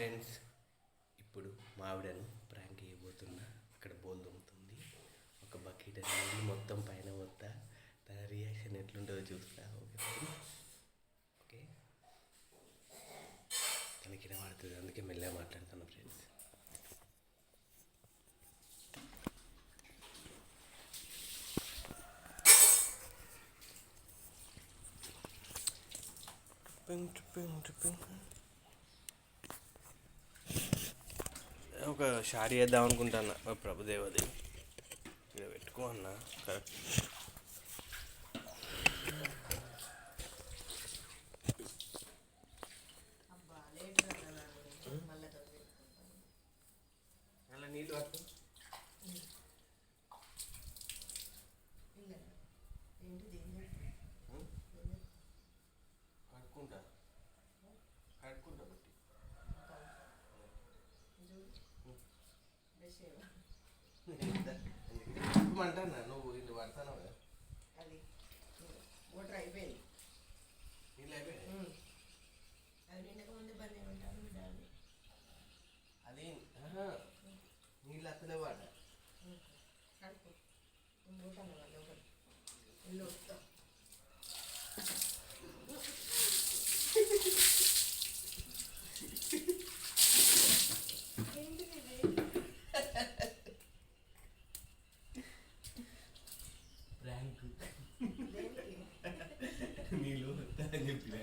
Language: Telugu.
ఫ్రెండ్స్ ఇప్పుడు మావిడను ప్రాంక్ చేయబోతున్నా అక్కడ బోల్ దొమ్ముతుంది. ఒక బకెట్ అనేది మొత్తం పైన వద్దా తన రియాక్షన్ ఎట్లుంటుందో చూస్తా ఓకే? ఓకే? తనకి వినబడుతుంది అందుకే మెల్లగా మాట్లాడుతున్నా ఫ్రెండ్స్. ఒక షారీ వేద్దాం అనుకుంటాను ప్రభుదేవది. ఇక్కడ పెట్టుకో అన్న. కరెక్ట్ అబ్బా లేట్ మళ్ళీ నీళ్ళు అంటానా నువ్వు ఇది పడతాను అది. ఓటర్ అయిపోయింది. నీళ్ళు అయిపోయాయి ఉమ్. అది నిండక ముందే బంద్ ఉంటాను మీ డాడీ. అది నీళ్ళు అత్తలే వాడ? కడుపు ఒకటి ఇల్లు వస్తా నీళ్ళు వస్తా అని చెప్పిన